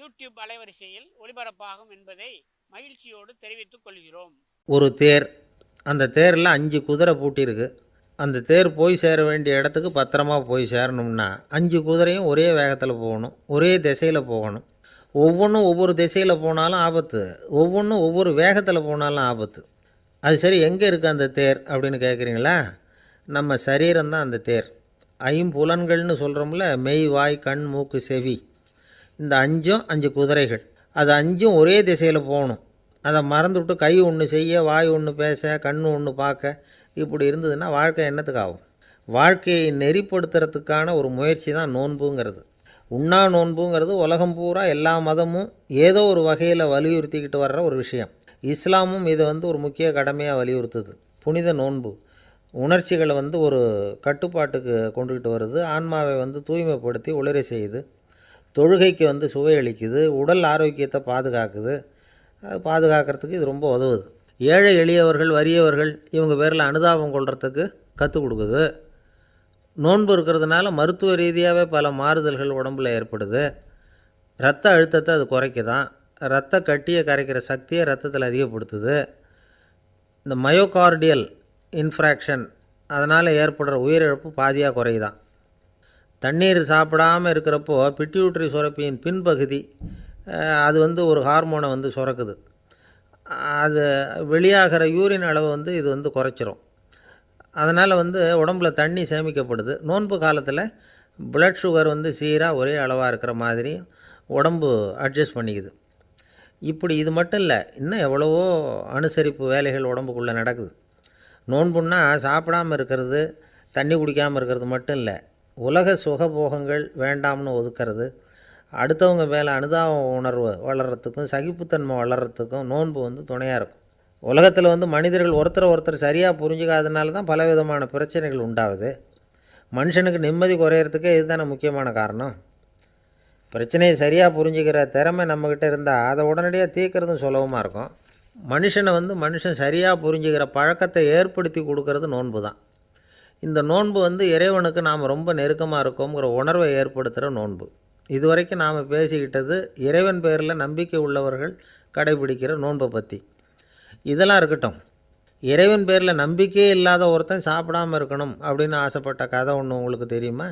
YouTube அலைவரிசையில் ஒளிபரப்பாகும் என்பதை மகிழ்ச்சியோடு தெரிவித்துக் கொள்கிறோம். ஒரு தேர் அந்த தேரில் அஞ்சு குதிரை பூட்டியிருக்கு. அந்த தேர் போய் சேர வேண்டிய இடத்துக்கு பத்திரமா போய் சேரணும்னா அஞ்சு குதிரையும் ஒரே வேகத்தில் போகணும் ஒரே திசையில் போகணும். ஒவ்வொன்றும் ஒவ்வொரு திசையில் போனாலும் ஆபத்து. ஒவ்வொன்றும் ஒவ்வொரு வேகத்தில் போனாலும் ஆபத்து. அது சரி எங்கே இருக்குது அந்த தேர் அப்படின்னு கேட்குறீங்களா நம்ம சரீரம் தான் அந்த தேர். ஐம்புலன்கள்னு சொல்கிறோம்ல மெய் வாய் கண் மூக்கு செவி. இந்த அஞ்சும் அஞ்சு குதிரைகள். அது அஞ்சும் ஒரே திசையில் போகணும். அதை மறந்துவிட்டு கை ஒன்று செய்ய வாய் ஒன்று பேச கண் ஒன்று பார்க்க இப்படி இருந்ததுன்னா வாழ்க்கை என்னத்துக்கு ஆகும்? வாழ்க்கையை நெறிப்படுத்துறதுக்கான ஒரு முயற்சி தான் நோன்புங்கிறது. உண்ணா நோன்புங்கிறது உலகம் பூரா எல்லா மதமும் ஏதோ ஒரு வகையில் வலியுறுத்திக்கிட்டு வர்ற ஒரு விஷயம். இஸ்லாமும் இதை வந்து ஒரு முக்கிய கடமையாக வலியுறுத்துது. புனித நோன்பு. உணர்ச்சிகளை வந்து ஒரு கட்டுப்பாட்டுக்கு கொண்டுக்கிட்டு வருது. ஆன்மாவை வந்து தூய்மைப்படுத்தி உளரை செய்யுது. தொழுகைக்கு வந்து சுவை அளிக்குது உடல் ஆரோக்கியத்தை பாதுகாக்குது. அது பாதுகாக்கிறதுக்கு இது ரொம்ப உதவுது. ஏழை எளியவர்கள் வறியவர்கள் இவங்க பேரில் அனுதாபம் கொள்கிறதுக்கு கற்றுக் கொடுக்குது. நோன்பு இருக்கிறதுனால மருத்துவ ரீதியாகவே பல மாறுதல்கள் உடம்புல ஏற்படுது. ரத்த அழுத்தத்தை அது குறைக்குதான். ரத்த கட்டியை கரைக்கிற சக்தியை ரத்தத்தில் அதிகப்படுத்துது. இந்த மயோகார்டியல் இன்ஃப்ராக்ஷன் அதனால் ஏற்படுற உயிரிழப்பு பாதியாக குறையுதான். தண்ணீர் சாப்பிடாமல் இருக்கிறப்போ பிட்யூட்ரி சுரப்பியின் பின்பகுதி அது வந்து ஒரு ஹார்மோனை வந்து சுரக்குது. அது வெளியாகிற யூரின் அளவை வந்து இது வந்து குறைச்சிரும். அதனால் வந்து உடம்புல தண்ணி சேமிக்கப்படுது. நோன்பு காலத்தில் பிளட் சுகர் வந்து சீராக ஒரே அளவாக இருக்கிற மாதிரி உடம்பு அட்ஜஸ்ட் பண்ணிக்குது. இப்படி இது மட்டும் இல்லை இன்னும் எவ்வளவோ அனுசரிப்பு வேலைகள் உடம்புக்குள்ளே நடக்குது. நோன்புன்னா சாப்பிடாமல் இருக்கிறது தண்ணி குடிக்காமல் இருக்கிறது மட்டும் இல்லை உலக சுகபோகங்கள் வேண்டாம்னு ஒதுக்கிறது அடுத்தவங்க மேலே அனுதாப உணர்வு வளர்கிறதுக்கும் சகிப்புத்தன்மை வளர்கிறதுக்கும் நோன்பு வந்து துணையாக இருக்கும். உலகத்தில் வந்து மனிதர்கள் ஒருத்தரை ஒருத்தர் சரியாக புரிஞ்சுக்காதனால தான் பலவிதமான பிரச்சனைகள் உண்டாகுது. மனுஷனுக்கு நிம்மதி குறையிறதுக்கே இதுதானே முக்கியமான காரணம். பிரச்சனையை சரியாக புரிஞ்சுக்கிற திறமை நம்மக்கிட்ட இருந்தால் அதை உடனடியாக தீர்க்கறதும் சுலபமாக இருக்கும். மனுஷனை வந்து மனுஷன் சரியாக புரிஞ்சுக்கிற பழக்கத்தை ஏற்படுத்தி கொடுக்கறது நோன்பு தான் இந்த நோன்பு வந்து இறைவனுக்கு நாம் ரொம்ப நெருக்கமாக இருக்கோங்கிற உணர்வை ஏற்படுத்துகிற நோன்பு. இதுவரைக்கும் நாம் பேசிக்கிட்டது இறைவன் பேரில் நம்பிக்கை உள்ளவர்கள் கடைபிடிக்கிற நோன்பை பற்றி இதெல்லாம் இருக்கட்டும். இறைவன் பேரில் நம்பிக்கையே இல்லாத ஒருத்தன் சாப்பிடாம இருக்கணும் அப்படின்னு ஆசைப்பட்ட கதை ஒன்று உங்களுக்கு தெரியுமா?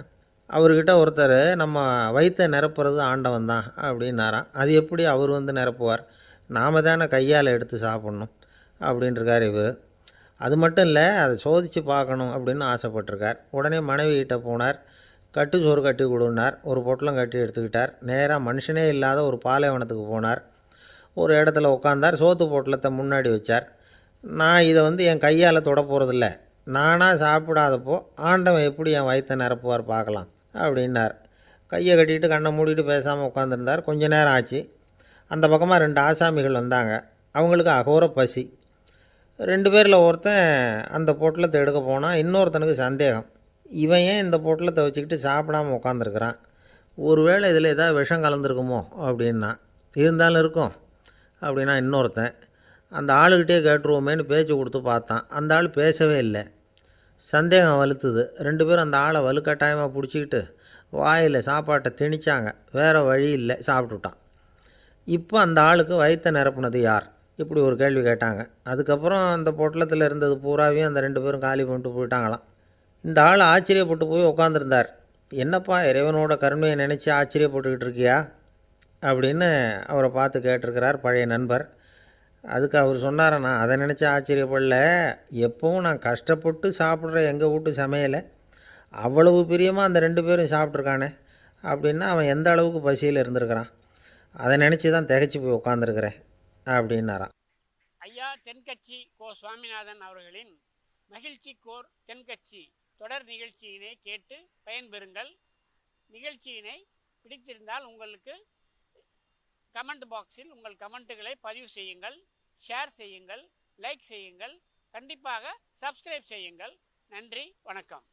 அவர்கிட்ட ஒருத்தர் நம்ம வயிற்றை நிரப்புறது ஆண்டவன் தான் அப்படின்னாராம் அது எப்படி அவர் வந்து நிரப்புவார்? நாம தானே கையால் எடுத்து சாப்பிட்ணும் அப்படின்ட்டுருக்கார் இவர். அது மட்டும் இல்லை அதை சோதித்து பார்க்கணும் அப்படின்னு ஆசைப்பட்டிருக்கார். உடனே மனைவி கிட்ட போனார். கட்டு சோறு கட்டி கொடுன்னார். ஒரு பொட்டலம் கட்டி எடுத்துக்கிட்டார். நேராக மனுஷனே இல்லாத ஒரு பாலைவனத்துக்கு போனார். ஒரு இடத்துல உட்காந்தார் சோத்து பொட்டலத்தை முன்னாடி வச்சார். நான் இதை வந்து என் கையால் தொட போகிறதில்ல நானாக சாப்பிடாதப்போ ஆண்டவன் எப்படி என் வயிற்றை நிரப்புவார் பார்க்கலாம் அப்படின்னார். கையை கட்டிட்டு கண்ணை மூடிட்டு பேசாமல் உட்காந்துருந்தார் கொஞ்ச நேரம் ஆச்சு. அந்த பக்கமாக ரெண்டு ஆசாமிகள் வந்தாங்க. அவங்களுக்கு அகோர பசி. ரெண்டு பேரில் ஒருத்தன் அந்த பொட்டலத்தை எடுக்க போனால் இன்னொருத்தனுக்கு சந்தேகம். இவன் ஏன் இந்த பொட்டலத்தை வச்சுக்கிட்டு சாப்பிடாம உட்காந்துருக்குறான் ஒருவேளை இதில் ஏதாவது விஷம் கலந்துருக்குமோ அப்படின்னா இருந்தாலும் இருக்கும் அப்படின்னா இன்னொருத்தன். அந்த ஆளுக்கிட்டே கேட்டுருவோமேன்னு பேச்சு கொடுத்து பார்த்தான். அந்த ஆள் பேசவே இல்லை. சந்தேகம் வலுத்துது. ரெண்டு பேரும் அந்த ஆளை வலுக்கட்டாயமாக பிடிச்சிக்கிட்டு வாயில் சாப்பாட்டை திணிச்சாங்க. வேறு வழி இல்லை சாப்பிட்டுட்டான். இப்போ அந்த ஆளுக்கு வயிற்றை நிரப்புனது யார்? இப்படி ஒரு கேள்வி கேட்டாங்க. அதுக்கப்புறம் அந்த பொட்டலத்தில் இருந்தது பூராவையும் அந்த ரெண்டு பேரும் காலி பண்ணிட்டு போயிட்டாங்களாம். இந்த ஆள் ஆச்சரியப்பட்டு போய் உட்காந்துருந்தார் என்னப்பா இறைவனோட கருணையை நினச்சி ஆச்சரியப்பட்டுக்கிட்டு இருக்கியா? அப்படின்னு அவரை பார்த்து கேட்டிருக்கிறார் பழைய நண்பர். அதுக்கு அவர் சொன்னார அதை நினச்சி ஆச்சரியப்படல. எப்பவும் நான் கஷ்டப்பட்டு சாப்பிட்ற எங்கள் வீட்டு சமையலை அவ்வளவு பிரியமாக அந்த ரெண்டு பேரும் சாப்பிட்ருக்கானே அப்படின்னா அவன் எந்த அளவுக்கு பசியில் இருந்திருக்கிறான். அதை நினச்சி தான் திகச்சு போய் உட்காந்துருக்கிறேன் அப்படின்னாராம். ஐயா தென்கட்சி கோ சுவாமிநாதன் அவர்களின் மகிழ்ச்சி கோர் தென்கட்சி தொடர் நிகழ்ச்சியினை கேட்டு பயன்பெறுங்கள். நிகழ்ச்சியினை பிடித்திருந்தால் உங்களுக்கு கமெண்ட் பாக்ஸில் உங்கள் கமெண்ட்டுகளை பதிவு செய்யுங்கள் ஷேர் செய்யுங்கள் லைக் செய்யுங்கள் கண்டிப்பாக சப்ஸ்கிரைப் செய்யுங்கள். நன்றி வணக்கம்.